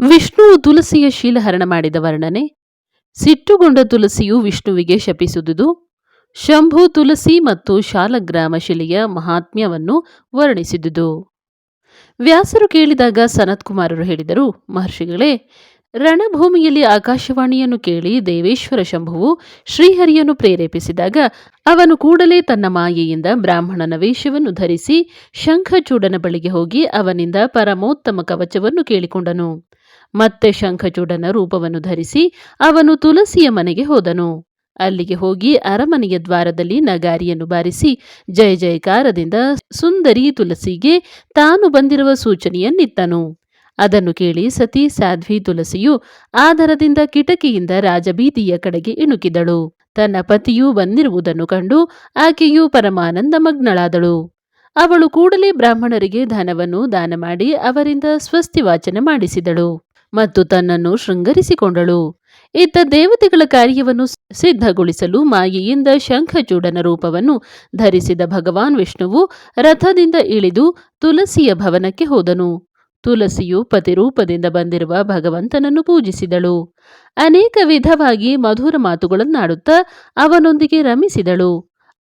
ವಿಷ್ಣುವು ತುಲಸಿಯ ಶೀಲಹರಣ ಮಾಡಿದ ವರ್ಣನೆ. ಸಿಟ್ಟುಗೊಂಡ ತುಲಸಿಯು ವಿಷ್ಣುವಿಗೆ ಶಪಿಸುವುದು ಶಂಭು ತುಲಸಿ ಮತ್ತು ಶಾಲಗ್ರಾಮ ಶಿಲೆಯ ಮಹಾತ್ಮ್ಯವನ್ನು ವರ್ಣಿಸಿದುದು. ವ್ಯಾಸರು ಕೇಳಿದಾಗ ಸನತ್ಕುಮಾರರು ಹೇಳಿದರು, ಮಹರ್ಷಿಗಳೇ, ರಣಭೂಮಿಯಲ್ಲಿ ಆಕಾಶವಾಣಿಯನ್ನು ಕೇಳಿ ದೇವೇಶ್ವರ ಶಂಭುವು ಶ್ರೀಹರಿಯನ್ನು ಪ್ರೇರೇಪಿಸಿದಾಗ ಅವನು ಕೂಡಲೇ ತನ್ನ ಮಾಯೆಯಿಂದ ಬ್ರಾಹ್ಮಣನ ವೇಷವನ್ನು ಧರಿಸಿ ಶಂಖಚೂಡನ ಬಳಿಗೆ ಹೋಗಿ ಅವನಿಂದ ಪರಮೋತ್ತಮ ಕವಚವನ್ನು ಕೇಳಿಕೊಂಡನು. ಮತ್ತೆ ಶಂಖಚೂಡನ ರೂಪವನ್ನು ಧರಿಸಿ ಅವನು ತುಲಸಿಯ ಮನೆಗೆ ಹೋದನು. ಅಲ್ಲಿಗೆ ಹೋಗಿ ಅರಮನೆಯ ದ್ವಾರದಲ್ಲಿ ನಗಾರಿಯನ್ನು ಬಾರಿಸಿ ಜಯ ಜಯಕಾರದಿಂದ ಸುಂದರಿ ತುಲಸಿಗೆ ತಾನು ಬಂದಿರುವ ಸೂಚನೆಯನ್ನಿತ್ತನು. ಅದನ್ನು ಕೇಳಿ ಸತಿ ಸಾಧ್ವಿ ತುಲಸಿಯು ಆದರದಿಂದ ಕಿಟಕಿಯಿಂದ ರಾಜಬೀದಿಯ ಕಡೆಗೆ ಇಣುಕಿದಳು. ತನ್ನ ಪತಿಯು ಬಂದಿರುವುದನ್ನು ಕಂಡು ಆಕೆಯು ಪರಮಾನಂದ ಮಗ್ನಳಾದಳು. ಅವಳು ಕೂಡಲೇ ಬ್ರಾಹ್ಮಣರಿಗೆ ಧನವನ್ನು ದಾನ ಮಾಡಿ ಅವರಿಂದ ಸ್ವಸ್ತಿ ವಾಚನ ಮಾಡಿಸಿದಳು. ಮತ್ತು ತನ್ನನ್ನು ಶೃಂಗರಿಸಿಕೊಂಡಳು. ಇತ್ತ ದೇವತೆಗಳ ಕಾರ್ಯವನ್ನು ಸಿದ್ಧಗೊಳಿಸಲು ಮಾಯೆಯಿಂದ ಶಂಖಚೂಡನ ರೂಪವನ್ನು ಧರಿಸಿದ ಭಗವಾನ್ ವಿಷ್ಣುವು ರಥದಿಂದ ಇಳಿದು ತುಲಸಿಯ ಭವನಕ್ಕೆ ಹೋದನು. ತುಳಸಿಯು ಪತಿರೂಪದಿಂದ ಬಂದಿರುವ ಭಗವಂತನನ್ನು ಪೂಜಿಸಿದಳು. ಅನೇಕ ವಿಧವಾಗಿ ಮಧುರ ಮಾತುಗಳನ್ನಾಡುತ್ತಾ ಅವನೊಂದಿಗೆ ರಮಿಸಿದಳು.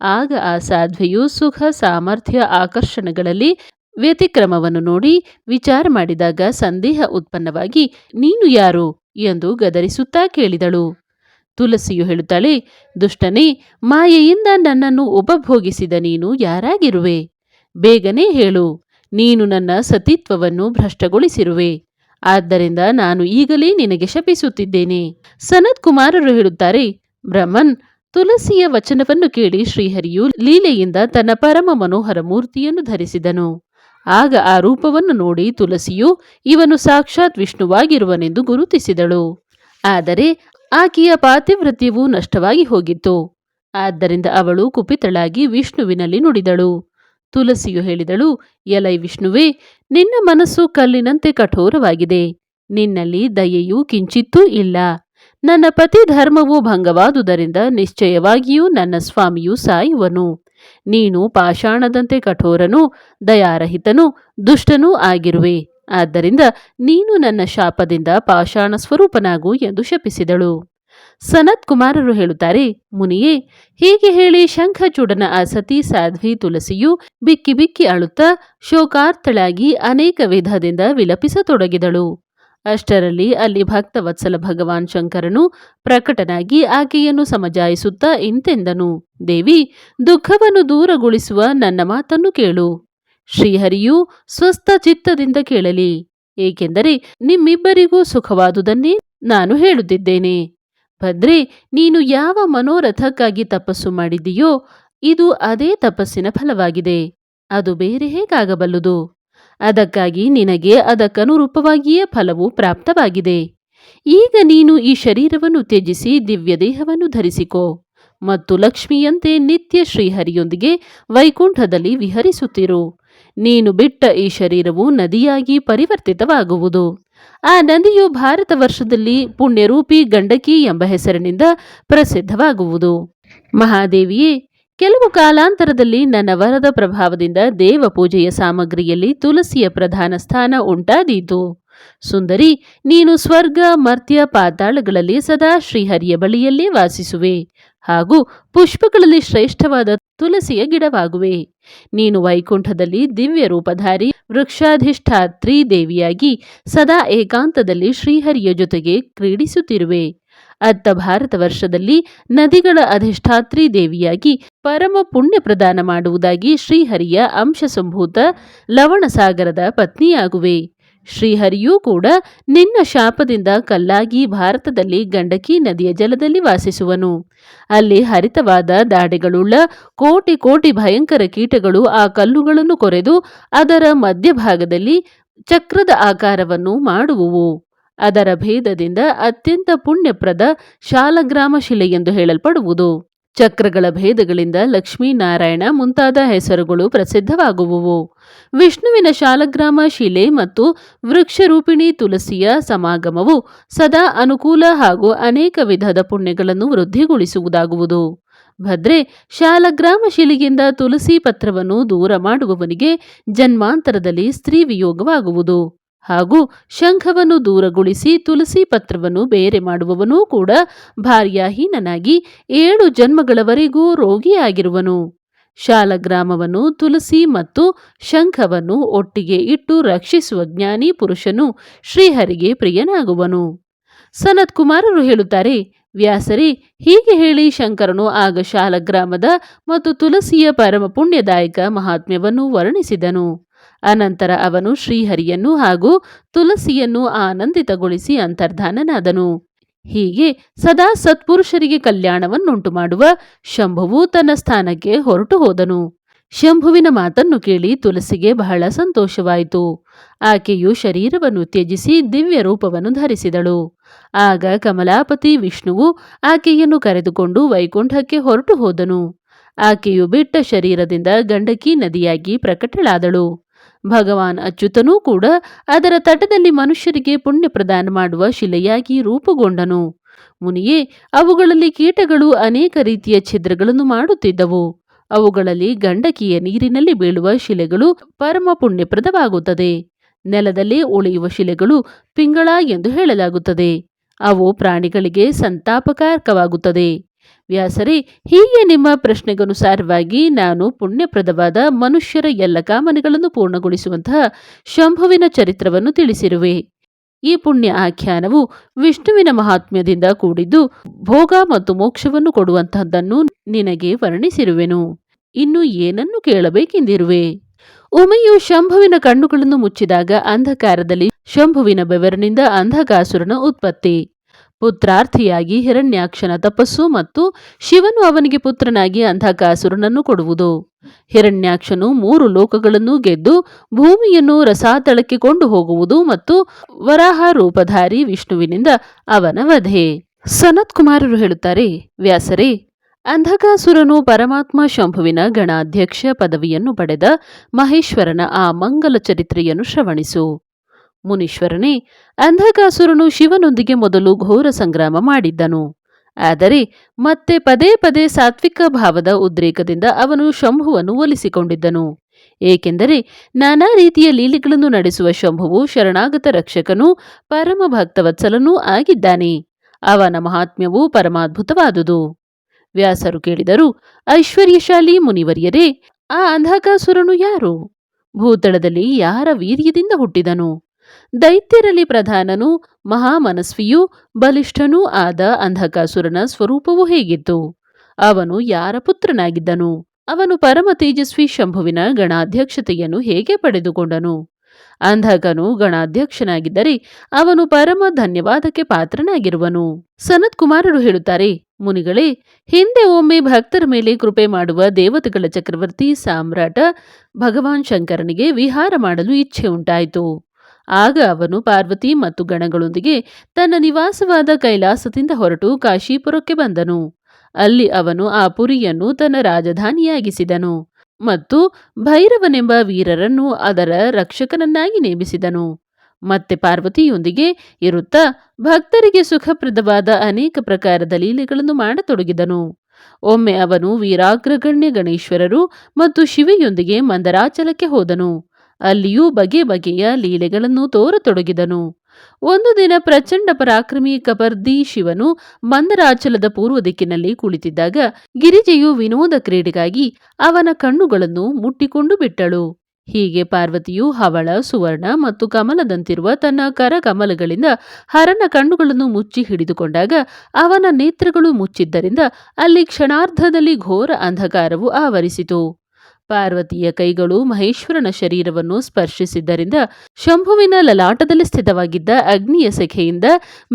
ಆಗ ಆ ಸಾಧ್ವಿಯು ಸುಖ, ಸಾಮರ್ಥ್ಯ, ಆಕರ್ಷಣೆಗಳಲ್ಲಿ ವ್ಯತಿಕ್ರಮವನ್ನು ನೋಡಿ ವಿಚಾರ ಮಾಡಿದಾಗ ಸಂದೇಹ ಉತ್ಪನ್ನವಾಗಿ, ನೀನು ಯಾರು? ಎಂದು ಗದರಿಸುತ್ತಾ ಕೇಳಿದಳು. ತುಳಸಿಯು ಹೇಳುತ್ತಾಳೆ, ದುಷ್ಟನೇ, ಮಾಯೆಯಿಂದ ನನ್ನನ್ನು ಉಪಭೋಗಿಸಿದ ನೀನು ಯಾರಾಗಿರುವೆ? ಬೇಗನೆ ಹೇಳು, ನೀನು ನನ್ನ ಸತಿತ್ವವನ್ನು ಭ್ರಷ್ಟಗೊಳಿಸಿರುವೆ. ಆದ್ದರಿಂದ ನಾನು ಈಗಲೇ ನಿನಗೆ ಶಪಿಸುತ್ತಿದ್ದೇನೆ. ಸನತ್ ಕುಮಾರರು ಹೇಳುತ್ತಾರೆ, ಬ್ರಹ್ಮನ್ ತುಳಸಿಯ ವಚನವನ್ನು ಕೇಳಿ ಶ್ರೀಹರಿಯು ಲೀಲೆಯಿಂದ ತನ್ನ ಪರಮ ಮನೋಹರ ಮೂರ್ತಿಯನ್ನು ಧರಿಸಿದನು. ಆಗ ಆ ರೂಪವನ್ನು ನೋಡಿ ತುಳಸಿಯು ಇವನು ಸಾಕ್ಷಾತ್ ವಿಷ್ಣುವಾಗಿರುವನೆಂದು ಗುರುತಿಸಿದಳು. ಆದರೆ ಆಕೆಯ ಪಾತಿವ್ರತ್ಯವು ನಷ್ಟವಾಗಿ ಹೋಗಿತ್ತು. ಆದ್ದರಿಂದ ಅವಳು ಕುಪಿತಳಾಗಿ ವಿಷ್ಣುವಿನಲ್ಲಿ ನುಡಿದಳು. ತುಲಸಿಯು ಹೇಳಿದಳು, ಎಲೈ ವಿಷ್ಣುವೇ, ನಿನ್ನ ಮನಸ್ಸು ಕಲ್ಲಿನಂತೆ ಕಠೋರವಾಗಿದೆ. ನಿನ್ನಲ್ಲಿ ದಯೆಯೂ ಕಿಂಚಿತ್ತೂ ಇಲ್ಲ. ನನ್ನ ಪತಿ ಧರ್ಮವು ಭಂಗವಾದುದರಿಂದ ನಿಶ್ಚಯವಾಗಿಯೂ ನನ್ನ ಸ್ವಾಮಿಯು ಸಾಯುವನು. ನೀನು ಪಾಷಾಣದಂತೆ ಕಠೋರನೂ, ದಯಾರಹಿತನೂ, ದುಷ್ಟನೂ ಆಗಿರುವೆ. ಆದ್ದರಿಂದ ನೀನು ನನ್ನ ಶಾಪದಿಂದ ಪಾಷಾಣ ಸ್ವರೂಪನಾಗು ಎಂದು ಶಪಿಸಿದಳು. ಸನತ್ ಕುಮಾರರು ಹೇಳುತ್ತಾರೆ, ಮುನಿಯೇ, ಹೀಗೆ ಹೇಳಿ ಶಂಖಚೂಡನ ಆ ಸತಿ ಸಾಧ್ವಿ ತುಳಸಿಯು ಬಿಕ್ಕಿ ಬಿಕ್ಕಿ ಅಳುತ್ತಾ ಶೋಕಾರ್ಥಳಾಗಿ ಅನೇಕ ವಿಧದಿಂದ ವಿಲಪಿಸತೊಡಗಿದಳು. ಅಷ್ಟರಲ್ಲಿ ಅಲ್ಲಿ ಭಕ್ತವತ್ಸಲ ಭಗವಾನ್ ಶಂಕರನು ಪ್ರಕಟನಾಗಿ ಆಕೆಯನ್ನು ಸಮಜಾಯಿಸುತ್ತಾ ಇಂತೆಂದನು, ದೇವಿ, ದುಃಖವನ್ನು ದೂರಗೊಳಿಸುವ ನನ್ನ ಮಾತನ್ನು ಕೇಳು. ಶ್ರೀಹರಿಯು ಸ್ವಸ್ಥ ಚಿತ್ತದಿಂದ ಕೇಳಲಿ, ಏಕೆಂದರೆ ನಿಮ್ಮಿಬ್ಬರಿಗೂ ಸುಖವಾದುದನ್ನೇ ನಾನು ಹೇಳುತ್ತಿದ್ದೇನೆ. ಭದ್ರೆ, ನೀನು ಯಾವ ಮನೋರಥಕ್ಕಾಗಿ ತಪಸ್ಸು ಮಾಡಿದ್ದೀಯೋ, ಇದು ಅದೇ ತಪಸ್ಸಿನ ಫಲವಾಗಿದೆ. ಅದು ಬೇರೆ ಹೇಗಾಗಬಲ್ಲದು? ಅದಕ್ಕಾಗಿ ನಿನಗೆ ಅದಕ್ಕನುರೂಪವಾಗಿಯೇ ಫಲವು ಪ್ರಾಪ್ತವಾಗಿದೆ. ಈಗ ನೀನು ಈ ಶರೀರವನ್ನು ತ್ಯಜಿಸಿ ದಿವ್ಯ ದೇಹವನ್ನು ಧರಿಸಿಕೋ ಮತ್ತು ಲಕ್ಷ್ಮಿಯಂತೆ ನಿತ್ಯ ಶ್ರೀಹರಿಯೊಂದಿಗೆ ವೈಕುಂಠದಲ್ಲಿ ವಿಹರಿಸುತ್ತಿರು. ನೀನು ಬಿಟ್ಟ ಈ ಶರೀರವು ನದಿಯಾಗಿ ಪರಿವರ್ತಿತವಾಗುವುದು. ಆ ನದಿಯು ಭಾರತ ವರ್ಷದಲ್ಲಿ ಪುಣ್ಯರೂಪಿ ಗಂಡಕಿ ಎಂಬ ಹೆಸರಿನಿಂದ ಪ್ರಸಿದ್ಧವಾಗುವುದು. ಮಹಾದೇವಿಯೇ ಕೆಲವು ಕಾಲಾಂತರದಲ್ಲಿ ನನ್ನ ವರದ ಪ್ರಭಾವದಿಂದ ದೇವ ಪೂಜೆಯ ಸಾಮಗ್ರಿಯಲ್ಲಿ ತುಳಸಿಯ ಪ್ರಧಾನ ಸ್ಥಾನ ಉಂಟಾದೀತು. ಸುಂದರಿ, ನೀನು ಸ್ವರ್ಗ, ಮರ್ತ್ಯ, ಪಾತಾಳಗಳಲ್ಲಿ ಸದಾ ಶ್ರೀಹರಿಯ ಬಳಿಯಲ್ಲೇ ವಾಸಿಸುವೆ ಹಾಗೂ ಪುಷ್ಪಗಳಲ್ಲಿ ಶ್ರೇಷ್ಠವಾದ ತುಳಸಿಯ ಗಿಡವಾಗುವೆ. ನೀನು ವೈಕುಂಠದಲ್ಲಿ ದಿವ್ಯ ರೂಪಧಾರಿ, ವೃಕ್ಷಾಧಿಷ್ಠಾತ್ರಿ ದೇವಿಯಾಗಿ ಸದಾ ಏಕಾಂತದಲ್ಲಿ ಶ್ರೀಹರಿಯ ಜೊತೆಗೆ ಕ್ರೀಡಿಸುತ್ತಿರುವೆ. ಅತ್ತ ಭಾರತ ವರ್ಷದಲ್ಲಿ ನದಿಗಳ ಅಧಿಷ್ಠಾತ್ರಿ ದೇವಿಯಾಗಿ ಪರಮ ಪುಣ್ಯ ಪ್ರದಾನ ಮಾಡುವುದಾಗಿ ಶ್ರೀಹರಿಯ ಅಂಶ ಸಂಭೂತ ಲವಣಸಾಗರದ ಪತ್ನಿಯಾಗುವೆ. ಶ್ರೀಹರಿಯೂ ಕೂಡ ನಿನ್ನ ಶಾಪದಿಂದ ಕಲ್ಲಾಗಿ ಭಾರತದಲ್ಲಿ ಗಂಡಕಿ ನದಿಯ ಜಲದಲ್ಲಿ ವಾಸಿಸುವನು. ಅಲ್ಲಿ ಹರಿತವಾದ ದಾಡೆಗಳುಳ್ಳ ಕೋಟಿ ಕೋಟಿ ಭಯಂಕರ ಕೀಟಗಳು ಆ ಕಲ್ಲುಗಳನ್ನು ಕೊರೆದು ಅದರ ಮಧ್ಯಭಾಗದಲ್ಲಿ ಚಕ್ರದ ಆಕಾರವನ್ನು ಮಾಡುವುವು. ಅದರ ಭೇದದಿಂದ ಅತ್ಯಂತ ಪುಣ್ಯಪ್ರದ ಶಾಲಗ್ರಾಮ ಶಿಲೆ ಎಂದು ಹೇಳಲ್ಪಡುವುದು. ಚಕ್ರಗಳ ಭೇದಗಳಿಂದ ಲಕ್ಷ್ಮೀನಾರಾಯಣ ಮುಂತಾದ ಹೆಸರುಗಳು ಪ್ರಸಿದ್ಧವಾಗುವುವು. ವಿಷ್ಣುವಿನ ಶಾಲಗ್ರಾಮ ಶಿಲೆ ಮತ್ತು ವೃಕ್ಷರೂಪಿಣಿ ತುಳಸಿಯ ಸಮಾಗಮವು ಸದಾ ಅನುಕೂಲ ಹಾಗೂ ಅನೇಕ ವಿಧದ ಪುಣ್ಯಗಳನ್ನು ವೃದ್ಧಿಗೊಳಿಸುವುದಾಗುವುದು. ಭದ್ರೆ ಶಾಲಗ್ರಾಮ ಶಿಲೆಯಿಂದ ತುಳಸಿ ಪತ್ರವನ್ನು ದೂರ ಮಾಡುವವನಿಗೆ ಜನ್ಮಾಂತರದಲ್ಲಿ ಸ್ತ್ರೀ ವಿಯೋಗವಾಗುವುದು. ಹಾಗೂ ಶಂಖವನ್ನು ದೂರಗೊಳಿಸಿ ತುಳಸಿ ಪತ್ರವನ್ನು ಬೇರೆ ಮಾಡುವವನೂ ಕೂಡ ಭಾರ್ಯಾಹೀನನಾಗಿ ಏಳು ಜನ್ಮಗಳವರೆಗೂ ರೋಗಿಯಾಗಿರುವನು. ಶಾಲಗ್ರಾಮವನ್ನು ತುಳಸಿ ಮತ್ತು ಶಂಖವನ್ನು ಒಟ್ಟಿಗೆ ಇಟ್ಟು ರಕ್ಷಿಸುವ ಜ್ಞಾನಿ ಪುರುಷನು ಶ್ರೀಹರಿಗೆ ಪ್ರಿಯನಾಗುವನು. ಸನತ್ ಕುಮಾರರು ಹೇಳುತ್ತಾರೆ, ವ್ಯಾಸರೇ, ಹೀಗೆ ಹೇಳಿ ಶಂಕರನು ಆಗ ಶಾಲಗ್ರಾಮದ ಮತ್ತು ತುಳಸಿಯ ಪರಮ ಪುಣ್ಯದಾಯಕ ಮಹಾತ್ಮ್ಯವನ್ನು ವರ್ಣಿಸಿದನು. ಅನಂತರ ಅವನು ಶ್ರೀಹರಿಯನ್ನು ಹಾಗೂ ತುಲಸಿಯನ್ನು ಆನಂದಿತಗೊಳಿಸಿ ಅಂತರ್ಧಾನನಾದನು. ಹೀಗೆ ಸದಾ ಸತ್ಪುರುಷರಿಗೆ ಕಲ್ಯಾಣವನ್ನುಂಟು ಮಾಡುವ ಶಂಭುವು ತನ್ನ ಸ್ಥಾನಕ್ಕೆ ಹೊರಟು ಹೋದನು. ಶಂಭುವಿನ ಮಾತನ್ನು ಕೇಳಿ ತುಲಸಿಗೆ ಬಹಳ ಸಂತೋಷವಾಯಿತು. ಆಕೆಯು ಶರೀರವನ್ನು ತ್ಯಜಿಸಿ ದಿವ್ಯ ರೂಪವನ್ನು ಧರಿಸಿದಳು. ಆಗ ಕಮಲಾಪತಿ ವಿಷ್ಣುವು ಆಕೆಯನ್ನು ಕರೆದುಕೊಂಡು ವೈಕುಂಠಕ್ಕೆ ಹೊರಟು ಹೋದನು. ಆಕೆಯು ಬಿಟ್ಟ ಶರೀರದಿಂದ ಗಂಡಕಿ ನದಿಯಾಗಿ ಪ್ರಕಟಳಾದಳು. ಭಗವಾನ್ ಅಚ್ಯುತನೂ ಕೂಡ ಅದರ ತಟದಲ್ಲಿ ಮನುಷ್ಯರಿಗೆ ಪುಣ್ಯ ಪ್ರದಾನ ಮಾಡುವ ಶಿಲೆಯಾಗಿ ರೂಪುಗೊಂಡನು. ಮುನಿಯೇ, ಅವುಗಳಲ್ಲಿ ಕೀಟಗಳು ಅನೇಕ ರೀತಿಯ ಛಿದ್ರಗಳನ್ನು ಮಾಡುತ್ತಿದ್ದವು. ಅವುಗಳಲ್ಲಿ ಗಂಡಕಿಯ ನೀರಿನಲ್ಲಿ ಬೀಳುವ ಶಿಲೆಗಳು ಪರಮ ಪುಣ್ಯಪ್ರದವಾಗುತ್ತದೆ. ನೆಲದಲ್ಲಿ ಉಳಿಯುವ ಶಿಲೆಗಳು ಪಿಂಗಳ ಎಂದು ಹೇಳಲಾಗುತ್ತದೆ. ಅವು ಪ್ರಾಣಿಗಳಿಗೆ ಸಂತಾಪಕಾರಕವಾಗುತ್ತದೆ. ವ್ಯಾಸರೇ, ಹೀಗೆ ನಿಮ್ಮ ಪ್ರಶ್ನೆಗನುಸಾರವಾಗಿ ನಾನು ಪುಣ್ಯಪ್ರದವಾದ ಮನುಷ್ಯರ ಎಲ್ಲ ಕಾಮನೆಗಳನ್ನು ಪೂರ್ಣಗೊಳಿಸುವಂತಹ ಶಂಭುವಿನ ಚರಿತ್ರವನ್ನು ತಿಳಿಸಿರುವೆ. ಈ ಪುಣ್ಯ ಆಖ್ಯಾನವು ವಿಷ್ಣುವಿನ ಮಹಾತ್ಮ್ಯದಿಂದ ಕೂಡಿದ್ದು ಭೋಗ ಮತ್ತು ಮೋಕ್ಷವನ್ನು ಕೊಡುವಂತಹದ್ದನ್ನು ನಿನಗೆ ವರ್ಣಿಸಿರುವೆನು. ಇನ್ನು ಏನನ್ನು ಕೇಳಬೇಕೆಂದಿರುವೆ? ಉಮೆಯು ಶಂಭುವಿನ ಕಣ್ಣುಗಳನ್ನು ಮುಚ್ಚಿದಾಗ ಅಂಧಕಾರದಲ್ಲಿ ಶಂಭುವಿನ ಬೆವರಿನಿಂದ ಅಂಧಕಾಸುರನ ಉತ್ಪತ್ತಿ. ಪುತ್ರಾರ್ಥಿಯಾಗಿ ಹಿರಣ್ಯಾಕ್ಷನ ತಪಸ್ಸು ಮತ್ತು ಶಿವನು ಅವನಿಗೆ ಪುತ್ರನಾಗಿ ಅಂಧಕಾಸುರನನ್ನು ಕೊಡುವುದು. ಹಿರಣ್ಯಾಕ್ಷನು ಮೂರು ಲೋಕಗಳನ್ನು ಗೆದ್ದು ಭೂಮಿಯನ್ನು ರಸಾತಳಕ್ಕೆ ಕೊಂಡು ಹೋಗುವುದು ಮತ್ತು ವರಾಹ ರೂಪಧಾರಿ ವಿಷ್ಣುವಿನಿಂದ ಅವನ ವಧೆ. ಸನತ್ ಕುಮಾರರು ಹೇಳುತ್ತಾರೆ, ವ್ಯಾಸರೇ, ಅಂಧಕಾಸುರನು ಪರಮಾತ್ಮ ಶಂಭುವಿನ ಗಣಾಧ್ಯಕ್ಷ ಪದವಿಯನ್ನು ಪಡೆದ ಮಹೇಶ್ವರನ ಆ ಮಂಗಲ ಚರಿತ್ರೆಯನ್ನು ಶ್ರವಣಿಸು. ಮುನೀಶ್ವರನೇ, ಅಂಧಕಾಸುರನು ಶಿವನೊಂದಿಗೆ ಮೊದಲು ಘೋರ ಸಂಗ್ರಾಮ ಮಾಡಿದ್ದನು. ಆದರೆ ಮತ್ತೆ ಪದೇ ಪದೇ ಸಾತ್ವಿಕ ಭಾವದ ಉದ್ರೇಕದಿಂದ ಅವನು ಶಂಭುವನ್ನು ಒಲಿಸಿಕೊಂಡಿದ್ದನು. ಏಕೆಂದರೆ ನಾನಾ ರೀತಿಯ ಲೀಲೆಗಳನ್ನು ನಡೆಸುವ ಶಂಭುವು ಶರಣಾಗತ ರಕ್ಷಕನೂ ಪರಮ ಭಕ್ತವತ್ಸಲನೂ ಆಗಿದ್ದಾನೆ. ಅವನ ಮಹಾತ್ಮ್ಯವು ಪರಮಾದ್ಭುತವಾದುದು. ವ್ಯಾಸರು ಕೇಳಿದರು, ಐಶ್ವರ್ಯಶಾಲಿ ಮುನಿವರ್ಯರೇ, ಆ ಅಂಧಕಾಸುರನು ಯಾರು? ಭೂತಳದಲ್ಲಿ ಯಾರ ವೀರ್ಯದಿಂದ ಹುಟ್ಟಿದನು? ದೈತ್ಯರಲ್ಲಿ ಪ್ರಧಾನನೂ ಮಹಾಮನಸ್ವಿಯೂ ಬಲಿಷ್ಠನೂ ಆದ ಅಂಧಕಾಸುರನ ಸ್ವರೂಪವು ಹೇಗಿತ್ತು? ಅವನು ಯಾರ ಪುತ್ರನಾಗಿದ್ದನು? ಅವನು ಪರಮ ತೇಜಸ್ವಿ ಶಂಭುವಿನ ಗಣಾಧ್ಯಕ್ಷತೆಯನ್ನು ಹೇಗೆ ಪಡೆದುಕೊಂಡನು? ಅಂಧಕನು ಗಣಾಧ್ಯಕ್ಷನಾಗಿದ್ದರೆ ಅವನು ಪರಮ ಧನ್ಯವಾದಕ್ಕೆ ಪಾತ್ರನಾಗಿರುವನು. ಸನತ್ ಕುಮಾರರು ಹೇಳುತ್ತಾರೆ, ಮುನಿಗಳೇ, ಹಿಂದೆ ಒಮ್ಮೆ ಭಕ್ತರ ಮೇಲೆ ಕೃಪೆ ಮಾಡುವ ದೇವತೆಗಳ ಚಕ್ರವರ್ತಿ ಸಾಮ್ರಾಟ ಭಗವಾನ್ ಶಂಕರನಿಗೆ ವಿಹಾರ ಮಾಡಲು ಇಚ್ಛೆ ಉಂಟಾಯಿತು. ಆಗ ಅವನು ಪಾರ್ವತಿ ಮತ್ತು ಗಣಗಳೊಂದಿಗೆ ತನ್ನ ನಿವಾಸವಾದ ಕೈಲಾಸದಿಂದ ಹೊರಟು ಕಾಶೀಪುರಕ್ಕೆ ಬಂದನು. ಅಲ್ಲಿ ಅವನು ಆ ಪುರಿಯನ್ನು ತನ್ನ ರಾಜಧಾನಿಯಾಗಿಸಿದನು ಮತ್ತು ಭೈರವನೆಂಬ ವೀರರನ್ನು ಅದರ ರಕ್ಷಕನನ್ನಾಗಿ ನೇಮಿಸಿದನು. ಮತ್ತೆ ಪಾರ್ವತಿಯೊಂದಿಗೆ ಇರುತ್ತಾ ಭಕ್ತರಿಗೆ ಸುಖಪ್ರದವಾದ ಅನೇಕ ಪ್ರಕಾರದ ಲೀಲೆಗಳನ್ನು ಮಾಡತೊಡಗಿದನು. ಒಮ್ಮೆ ಅವನು ವೀರಾಗ್ರಗಣ್ಯ ಗಣೇಶ್ವರರು ಮತ್ತು ಶಿವೆಯೊಂದಿಗೆ ಮಂದರಾಚಲಕ್ಕೆ ಹೋದನು. ಅಲ್ಲಿಯೂ ಬಗೆ ಬಗೆಯ ಲೀಲೆಗಳನ್ನು ತೋರತೊಡಗಿದನು. ಒಂದು ದಿನ ಪ್ರಚಂಡ ಪರಾಕ್ರಮಿ ಕಬರ್ದಿ ಶಿವನು ಮಂದರಾಚಲದ ಪೂರ್ವ ದಿಕ್ಕಿನಲ್ಲಿ ಕುಳಿತಿದ್ದಾಗ ಗಿರಿಜೆಯು ವಿನೋದ ಕ್ರೀಡೆಗಾಗಿ ಅವನ ಕಣ್ಣುಗಳನ್ನು ಮುಟ್ಟಿಕೊಂಡು ಬಿಟ್ಟಳು. ಹೀಗೆ ಪಾರ್ವತಿಯು ಹವಳ, ಸುವರ್ಣ ಮತ್ತು ಕಮಲದಂತಿರುವ ತನ್ನ ಕರಕಮಲಗಳಿಂದ ಹರನ ಕಣ್ಣುಗಳನ್ನು ಮುಚ್ಚಿ ಹಿಡಿದುಕೊಂಡಾಗ ಅವನ ನೇತ್ರಗಳು ಮುಚ್ಚಿದ್ದರಿಂದ ಅಲ್ಲಿ ಕ್ಷಣಾರ್ಧದಲ್ಲಿ ಘೋರ ಅಂಧಕಾರವು ಆವರಿಸಿತು. ಪಾರ್ವತಿಯ ಕೈಗಳು ಮಹೇಶ್ವರನ ಶರೀರವನ್ನು ಸ್ಪರ್ಶಿಸಿದ್ದರಿಂದ ಶಂಭುವಿನ ಲಲಾಟದಲ್ಲಿ ಸ್ಥಿತವಾಗಿದ್ದ ಅಗ್ನಿಯ ಸೆಖೆಯಿಂದ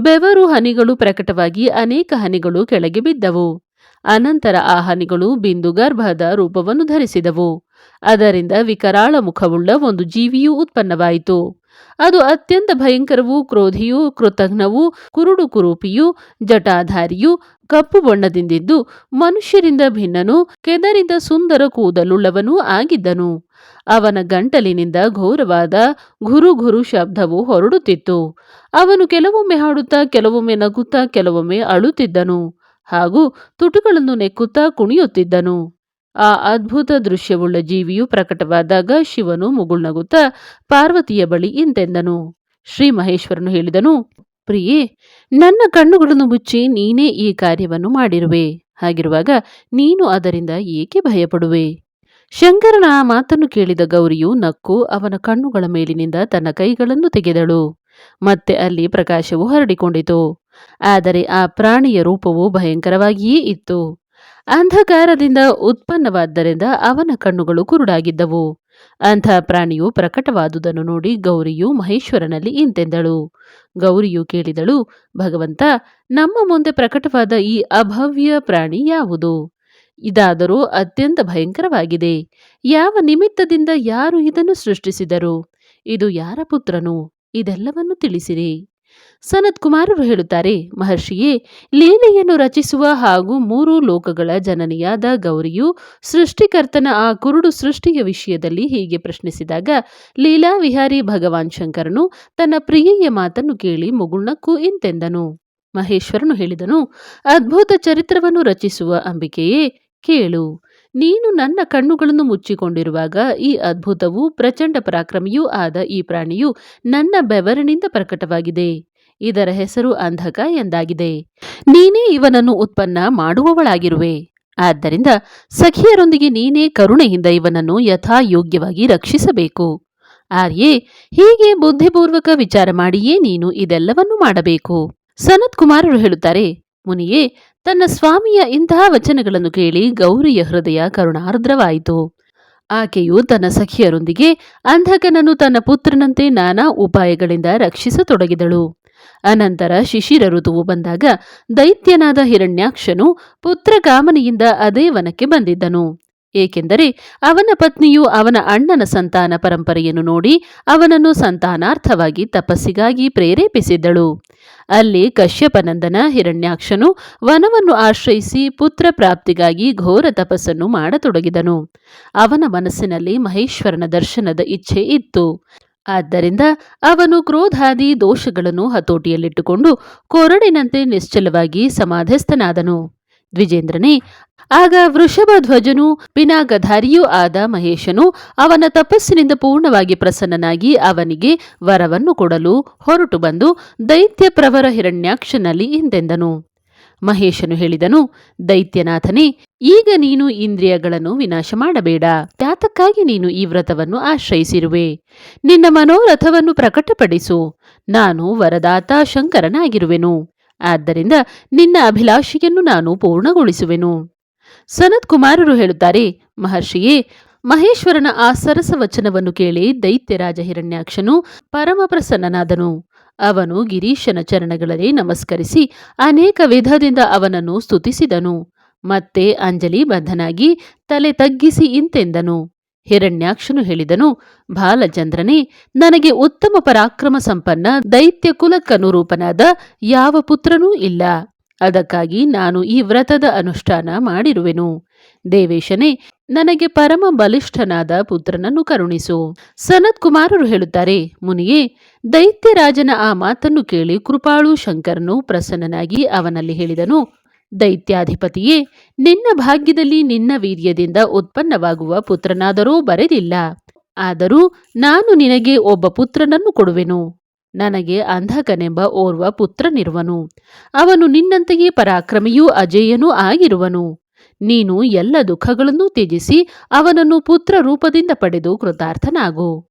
ಬೆವರು ಹನಿಗಳು ಪ್ರಕಟವಾಗಿ ಅನೇಕ ಹನಿಗಳು ಕೆಳಗೆ ಬಿದ್ದವು. ಅನಂತರ ಆ ಹನಿಗಳು ಬಿಂದುಗರ್ಭದ ರೂಪವನ್ನು ಧರಿಸಿದವು. ಅದರಿಂದ ವಿಕರಾಳ ಮುಖವುಳ್ಳ ಒಂದು ಜೀವಿಯೂ ಉತ್ಪನ್ನವಾಯಿತು. ಅದು ಅತ್ಯಂತ ಭಯಂಕರವೂ, ಕ್ರೋಧಿಯೂ, ಕೃತಜ್ಞವೂ, ಕುರುಡು ಕುರೂಪಿಯೂ, ಜಟಾಧಾರಿಯೂ, ಕಪ್ಪು ಬಣ್ಣದಿಂದಿದ್ದು ಮನುಷ್ಯರಿಂದ ಭಿನ್ನನೂ, ಕೆದರಿದ ಸುಂದರ ಕೂದಲುಳ್ಳವನೂ ಆಗಿದ್ದನು. ಅವನ ಗಂಟಲಿನಿಂದ ಘೋರವಾದ ಘುರು ಘುರು ಶಬ್ದವು ಹೊರಡುತ್ತಿತ್ತು. ಅವನು ಕೆಲವೊಮ್ಮೆ ಹಾಡುತ್ತಾ, ಕೆಲವೊಮ್ಮೆ ನಗುತ್ತಾ, ಕೆಲವೊಮ್ಮೆ ಅಳುತ್ತಿದ್ದನು ಹಾಗೂ ತುಟುಗಳನ್ನು ನೆಕ್ಕುತ್ತಾ ಕುಣಿಯುತ್ತಿದ್ದನು. ಆ ಅದ್ಭುತ ದೃಶ್ಯವುಳ್ಳ ಜೀವಿಯು ಪ್ರಕಟವಾದಾಗ ಶಿವನು ಮುಗುಳ್ನಗುತ್ತಾ ಪಾರ್ವತಿಯ ಬಳಿ ಇಂತೆಂದನು. ಶ್ರೀ ಮಹೇಶ್ವರನು ಹೇಳಿದನು, ಪ್ರಿಯೆ, ನನ್ನ ಕಣ್ಣುಗಳನ್ನು ಮುಚ್ಚಿ ನೀನೇ ಈ ಕಾರ್ಯವನ್ನು ಮಾಡಿರುವೆ. ಹಾಗಿರುವಾಗ ನೀನು ಅದರಿಂದ ಏಕೆ ಭಯಪಡುವೆ? ಶಂಕರನ ಆ ಮಾತನ್ನು ಕೇಳಿದ ಗೌರಿಯು ನಕ್ಕು ಅವನ ಕಣ್ಣುಗಳ ಮೇಲಿನಿಂದ ತನ್ನ ಕೈಗಳನ್ನು ತೆಗೆದಳು. ಮತ್ತೆ ಅಲ್ಲಿ ಪ್ರಕಾಶವು ಹರಡಿಕೊಂಡಿತು. ಆದರೆ ಆ ಪ್ರಾಣಿಯ ರೂಪವು ಭಯಂಕರವಾಗಿಯೇ ಇತ್ತು. ಅಂಧಕಾರದಿಂದ ಉತ್ಪನ್ನವಾದ್ದರಿಂದ ಅವನ ಕಣ್ಣುಗಳು ಕುರುಡಾಗಿದ್ದವು. ಅಂಥ ಪ್ರಾಣಿಯು ಪ್ರಕಟವಾದುದನ್ನು ನೋಡಿ ಗೌರಿಯು ಮಹೇಶ್ವರನಲ್ಲಿ ಇಂತೆಂದಳು. ಗೌರಿಯು ಕೇಳಿದಳು, ಭಗವಂತ, ನಮ್ಮ ಮುಂದೆ ಪ್ರಕಟವಾದ ಈ ಅಭವ್ಯ ಪ್ರಾಣಿ ಯಾವುದು? ಇದಾದರೂ ಅತ್ಯಂತ ಭಯಂಕರವಾಗಿದೆ. ಯಾವ ನಿಮಿತ್ತದಿಂದ ಯಾರು ಇದನ್ನು ಸೃಷ್ಟಿಸಿದರು? ಇದು ಯಾರ ಪುತ್ರನು? ಇದೆಲ್ಲವನ್ನು ತಿಳಿಸಿರಿ. ಸನತ್ ಕುಮಾರರು ಹೇಳುತ್ತಾರೆ, ಮಹರ್ಷಿಯೇ, ಲೀಲೆಯನ್ನು ರಚಿಸುವ ಹಾಗೂ ಮೂರು ಲೋಕಗಳ ಜನನಿಯಾದ ಗೌರಿಯು ಸೃಷ್ಟಿಕರ್ತನ ಆ ಕುರುಡು ಸೃಷ್ಟಿಯ ವಿಷಯದಲ್ಲಿ ಹೀಗೆ ಪ್ರಶ್ನಿಸಿದಾಗ ಲೀಲಾ ವಿಹಾರಿ ಭಗವಾನ್ ಶಂಕರನು ತನ್ನ ಪ್ರಿಯೆಯ ಮಾತನ್ನು ಕೇಳಿ ಮುಗುಳ್ನಕ್ಕೂ ಇಂತೆಂದನು ಮಹೇಶ್ವರನು ಹೇಳಿದನು, ಅದ್ಭುತ ಚರಿತ್ರವನ್ನು ರಚಿಸುವ ಅಂಬಿಕೆಯೇ, ಕೇಳು. ನೀನು ನನ್ನ ಕಣ್ಣುಗಳನ್ನು ಮುಚ್ಚಿಕೊಂಡಿರುವಾಗ ಈ ಅದ್ಭುತವೂ ಪ್ರಚಂಡ ಪರಾಕ್ರಮಿಯೂ ಆದ ಈ ಪ್ರಾಣಿಯು ನನ್ನ ಬೆವರಿನಿಂದ ಪ್ರಕಟವಾಗಿದೆ. ಇದರ ಹೆಸರು ಅಂಧಕ ಎಂದಾಗಿದೆ. ನೀನೇ ಇವನನ್ನು ಉತ್ಪನ್ನ ಮಾಡುವವಳಾಗಿರುವೆ. ಆದ್ದರಿಂದ ಸಖಿಯರೊಂದಿಗೆ ನೀನೇ ಕರುಣೆಯಿಂದ ಇವನನ್ನು ಯಥಾಯೋಗ್ಯವಾಗಿ ರಕ್ಷಿಸಬೇಕು. ಆರ್ಯೇ, ಹೀಗೆ ಬುದ್ಧಿಪೂರ್ವಕ ವಿಚಾರ ಮಾಡಿಯೇ ನೀನು ಇದೆಲ್ಲವನ್ನೂ ಮಾಡಬೇಕು. ಸನತ್ ಕುಮಾರರು ಹೇಳುತ್ತಾರೆ ಮುನಿಯೇ, ತನ್ನ ಸ್ವಾಮಿಯ ಇಂತಹ ವಚನಗಳನ್ನು ಕೇಳಿ ಗೌರಿಯ ಹೃದಯ ಕರುಣಾರ್ದ್ರವಾಯಿತು. ಆಕೆಯು ತನ್ನ ಸಖಿಯರೊಂದಿಗೆ ಅಂಧಕನನ್ನು ತನ್ನ ಪುತ್ರನಂತೆ ನಾನಾ ಉಪಾಯಗಳಿಂದ ರಕ್ಷಿಸತೊಡಗಿದಳು. ಅನಂತರ ಶಿಶಿರ ಋತುವು ಬಂದಾಗ ದೈತ್ಯನಾದ ಹಿರಣ್ಯಾಕ್ಷನು ಪುತ್ರಗಾಮನೆಯಿಂದ ಅದೇ ವನಕ್ಕೆ ಬಂದಿದ್ದನು. ಏಕೆಂದರೆ ಅವನ ಪತ್ನಿಯು ಅವನ ಅಣ್ಣನ ಸಂತಾನ ಪರಂಪರೆಯನ್ನು ನೋಡಿ ಅವನನ್ನು ಸಂತಾನಾರ್ಥವಾಗಿ ತಪಸ್ಸಿಗಾಗಿ ಪ್ರೇರೇಪಿಸಿದ್ದಳು. ಅಲ್ಲಿ ಕಶ್ಯಪನಂದನ ಹಿರಣ್ಯಾಕ್ಷನು ವನವನ್ನು ಆಶ್ರಯಿಸಿ ಪುತ್ರ ಪ್ರಾಪ್ತಿಗಾಗಿ ಘೋರ ತಪಸ್ಸನ್ನು ಮಾಡತೊಡಗಿದನು. ಅವನ ಮನಸ್ಸಿನಲ್ಲಿ ಮಹೇಶ್ವರನ ದರ್ಶನದ ಇಚ್ಛೆ ಇತ್ತು. ಆದ್ದರಿಂದ ಅವನು ಕ್ರೋಧಾದಿ ದೋಷಗಳನ್ನು ಹತೋಟಿಯಲ್ಲಿಟ್ಟುಕೊಂಡು ಕೊರಡಿನಂತೆ ನಿಶ್ಚಲವಾಗಿ ಸಮಾಧಿಸ್ಥನಾದನು. ದ್ವಿಜೇಂದ್ರನೇ ಆಗ ವೃಷಭ ಧ್ವಜನು ಪಿನಾಗಧಾರಿಯೂ ಆದ ಮಹೇಶನು ಅವನ ತಪಸ್ಸಿನಿಂದ ಪೂರ್ಣವಾಗಿ ಪ್ರಸನ್ನನಾಗಿ ಅವನಿಗೆ ವರವನ್ನು ಕೊಡಲು ಹೊರಟು ಬಂದು ದೈತ್ಯ ಪ್ರವರ ಹಿರಣ್ಯಾಕ್ಷನಲ್ಲಿ ಹಿಂದೆಂದನು. ಮಹೇಶನು ಹೇಳಿದನು, ದೈತ್ಯನಾಥನೇ, ಈಗ ನೀನು ಇಂದ್ರಿಯಗಳನ್ನು ವಿನಾಶ ಮಾಡಬೇಡ ಯಾತಕ್ಕಾಗಿ ನೀನು ಈ ವ್ರತವನ್ನು ಆಶ್ರಯಿಸಿರುವೆ. ನಿನ್ನ ಮನೋರಥವನ್ನು ಪ್ರಕಟಪಡಿಸು. ನಾನು ವರದಾತ ಶಂಕರನಾಗಿರುವೆನು. ಆದ್ದರಿಂದ ನಿನ್ನ ಅಭಿಲಾಷೆಯನ್ನು ನಾನು ಪೂರ್ಣಗೊಳಿಸುವೆನು. ಸನತ್ ಕುಮಾರರು ಹೇಳುತ್ತಾರೆ, ಮಹರ್ಷಿಯೇ, ಮಹೇಶ್ವರನ ಆ ಸರಸ ವಚನವನ್ನು ಕೇಳಿ ದೈತ್ಯರಾಜ ಹಿರಣ್ಯಾಕ್ಷನು ಪರಮ ಪ್ರಸನ್ನನಾದನು ಅವನು ಗಿರೀಶನ ಚರಣಗಳಲ್ಲಿ ನಮಸ್ಕರಿಸಿ ಅನೇಕ ವಿಧದಿಂದ ಅವನನ್ನು ಸ್ತುತಿಸಿದನು. ಮತ್ತೆ ಅಂಜಲಿ ಬದ್ಧನಾಗಿ ತಲೆ ತಗ್ಗಿಸಿ ಇಂತೆಂದನು. ಹಿರಣ್ಯಾಕ್ಷನು ಹೇಳಿದನು, ಬಾಲಚಂದ್ರನೇ, ನನಗೆ ಉತ್ತಮ ಪರಾಕ್ರಮ ಸಂಪನ್ನ ದೈತ್ಯ ಕುಲಕ್ಕನುರೂಪನಾದ ಯಾವ ಪುತ್ರನೂ ಇಲ್ಲ. ಅದಕ್ಕಾಗಿ ನಾನು ಈ ವ್ರತದ ಅನುಷ್ಠಾನ ಮಾಡಿರುವೆನು. ದೇವೇಶನೇ, ನನಗೆ ಪರಮ ಬಲಿಷ್ಠನಾದ ಪುತ್ರನನ್ನು ಕರುಣಿಸು. ಸನತ್ ಕುಮಾರರು ಹೇಳುತ್ತಾರೆ, ಮುನಿಯೇ, ದೈತ್ಯರಾಜನ ಆ ಮಾತನ್ನು ಕೇಳಿ ಕೃಪಾಳು ಶಂಕರನು ಪ್ರಸನ್ನನಾಗಿ ಅವನಲ್ಲಿ ಹೇಳಿದನು. ದೈತ್ಯಾಧಿಪತಿಯೇ, ನಿನ್ನ ಭಾಗ್ಯದಲ್ಲಿ ನಿನ್ನ ವೀರ್ಯದಿಂದ ಉತ್ಪನ್ನವಾಗುವ ಪುತ್ರನಾದರೂ ಬರೆದಿಲ್ಲ. ಆದರೂ ನಾನು ನಿನಗೆ ಒಬ್ಬ ಪುತ್ರನನ್ನು ಕೊಡುವೆನು. ನನಗೆ ಅಂಧಕನೆಂಬ ಓರ್ವ ಪುತ್ರನಿರುವನು. ಅವನು ನಿನ್ನಂತೆಯೇ ಪರಾಕ್ರಮಿಯೂ ಅಜೇಯನೂ ಆಗಿರುವನು. ನೀನು ಎಲ್ಲ ದುಃಖಗಳನ್ನೂ ತ್ಯಜಿಸಿ ಅವನನ್ನು ಪುತ್ರ ರೂಪದಿಂದ ಪಡೆದು ಕೃತಾರ್ಥನಾಗು.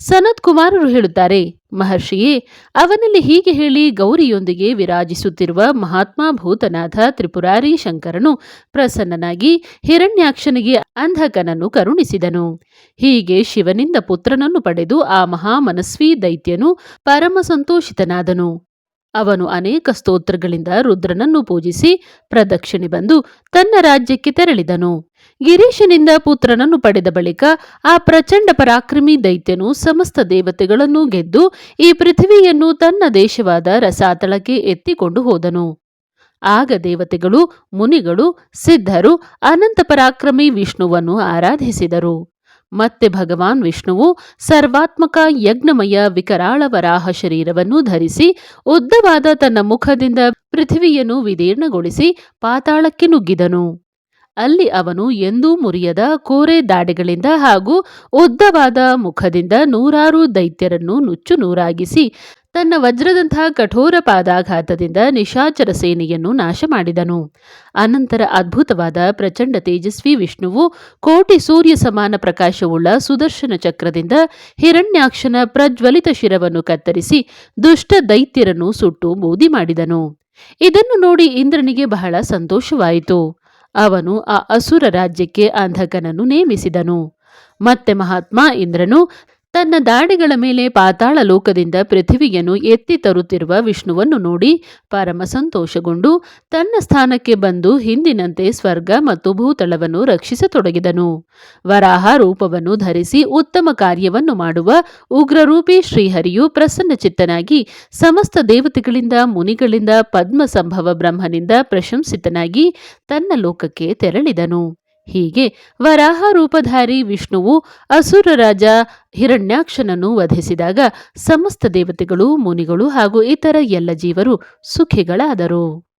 ಸನತ್ ಕುಮಾರರು ಹೇಳುತ್ತಾರೆ, ಮಹರ್ಷಿಯೇ, ಅವನಲ್ಲಿ ಹೀಗೆ ಹೇಳಿ ಗೌರಿಯೊಂದಿಗೆ ವಿರಾಜಿಸುತ್ತಿರುವ ಮಹಾತ್ಮ ಭೂತನಾಥ ತ್ರಿಪುರಾರಿ ಶಂಕರನು ಪ್ರಸನ್ನನಾಗಿ ಹಿರಣ್ಯಾಕ್ಷನಿಗೆ ಅಂಧಕನನ್ನು ಕರುಣಿಸಿದನು. ಹೀಗೆ ಶಿವನಿಂದ ಪುತ್ರನನ್ನು ಪಡೆದು ಆ ಮಹಾಮನಸ್ವಿ ದೈತ್ಯನು ಪರಮ ಸಂತೋಷಿತನಾದನು. ಅವನು ಅನೇಕ ಸ್ತೋತ್ರಗಳಿಂದ ರುದ್ರನನ್ನು ಪೂಜಿಸಿ ಪ್ರದಕ್ಷಿಣೆ ಬಂದು ತನ್ನ ರಾಜ್ಯಕ್ಕೆ ತೆರಳಿದನು. ಗಿರೀಶನಿಂದ ಪುತ್ರನನ್ನು ಪಡೆದ ಬಳಿಕ ಆ ಪ್ರಚಂಡ ಪರಾಕ್ರಮಿ ದೈತ್ಯನು ಸಮಸ್ತ ದೇವತೆಗಳನ್ನು ಗೆದ್ದು ಈ ಪೃಥ್ವಿಯನ್ನು ತನ್ನ ದೇಶವಾದ ರಸಾತಳಕ್ಕೆ ಎತ್ತಿಕೊಂಡು ಹೋದನು. ಆಗ ದೇವತೆಗಳು, ಮುನಿಗಳು, ಸಿದ್ಧರು, ಅನಂತ ಪರಾಕ್ರಮಿ ವಿಷ್ಣುವನ್ನು ಆರಾಧಿಸಿದರು. ಮತ್ತೆ ಭಗವಾನ್ ವಿಷ್ಣುವು ಸರ್ವಾತ್ಮಕ ಯಜ್ಞಮಯ ವಿಕರಾಳ ವರಾಹ ಶರೀರವನ್ನು ಧರಿಸಿ, ಉದ್ದವಾದ ತನ್ನ ಮುಖದಿಂದ ಪೃಥ್ವಿಯನ್ನು ವಿದೀರ್ಣಗೊಳಿಸಿ ಪಾತಾಳಕ್ಕೆ ನುಗ್ಗಿದನು. ಅಲ್ಲಿ ಅವನು ಎಂದೂ ಮುರಿಯದ ಕೋರೆ ದಾಡೆಗಳಿಂದ ಹಾಗೂ ಉದ್ದವಾದ ಮುಖದಿಂದ ನೂರಾರು ದೈತ್ಯರನ್ನು ನುಚ್ಚು ನೂರಾಗಿಸಿ ತನ್ನ ವಜ್ರದಂತಹ ಕಠೋರ ಪಾದಾಘಾತದಿಂದ ನಿಶಾಚರ ಸೇನೆಯನ್ನು ನಾಶ ಮಾಡಿದನು ಅನಂತರ ಅದ್ಭುತವಾದ ಪ್ರಚಂಡ ತೇಜಸ್ವಿ ವಿಷ್ಣುವು ಕೋಟಿ ಸೂರ್ಯ ಸಮಾನ ಪ್ರಕಾಶವುಳ್ಳ ಸುದರ್ಶನ ಚಕ್ರದಿಂದ ಹಿರಣ್ಯಾಕ್ಷನ ಪ್ರಜ್ವಲಿತ ಶಿರವನ್ನು ಕತ್ತರಿಸಿ ದುಷ್ಟ ದೈತ್ಯರನ್ನು ಸುಟ್ಟು ಬೂದಿ ಮಾಡಿದನು. ಇದನ್ನು ನೋಡಿ ಇಂದ್ರನಿಗೆ ಬಹಳ ಸಂತೋಷವಾಯಿತು. ಅವನು ಆ ಅಸುರ ರಾಜ್ಯಕ್ಕೆ ಅಂಧಕನನ್ನು ನೇಮಿಸಿದನು. ಮತ್ತೆ ಮಹಾತ್ಮ ಇಂದ್ರನು ತನ್ನ ದಾಡಿಗಳ ಮೇಲೆ ಪಾತಾಳ ಲೋಕದಿಂದ ಪೃಥಿವಿಯನ್ನು ಎತ್ತಿ ತರುತ್ತಿರುವ ವಿಷ್ಣುವನ್ನು ನೋಡಿ ಪರಮ ಸಂತೋಷಗೊಂಡು ತನ್ನ ಸ್ಥಾನಕ್ಕೆ ಬಂದು ಹಿಂದಿನಂತೆ ಸ್ವರ್ಗ ಮತ್ತು ಭೂತಳವನ್ನು ರಕ್ಷಿಸತೊಡಗಿದನು. ವರಾಹ ರೂಪವನ್ನು ಧರಿಸಿ ಉತ್ತಮ ಕಾರ್ಯವನ್ನು ಮಾಡುವ ಉಗ್ರರೂಪಿ ಶ್ರೀಹರಿಯು ಪ್ರಸನ್ನಚಿತ್ತನಾಗಿ ಸಮಸ್ತ ದೇವತೆಗಳಿಂದ, ಮುನಿಗಳಿಂದ, ಪದ್ಮಸಂಭವ ಬ್ರಹ್ಮನಿಂದ ಪ್ರಶಂಸಿತನಾಗಿ ತನ್ನ ಲೋಕಕ್ಕೆ ತೆರಳಿದನು. ಹೀಗೆ ವರಾಹ ರೂಪಧಾರಿ ವಿಷ್ಣುವು ಅಸುರ ರಾಜ ಹಿರಣ್ಯಾಕ್ಷನನ್ನು ವಧಿಸಿದಾಗ ಸಮಸ್ತ ದೇವತೆಗಳು, ಮುನಿಗಳು ಹಾಗೂ ಇತರ ಎಲ್ಲ ಜೀವರು ಸುಖಿಗಳಾದರು.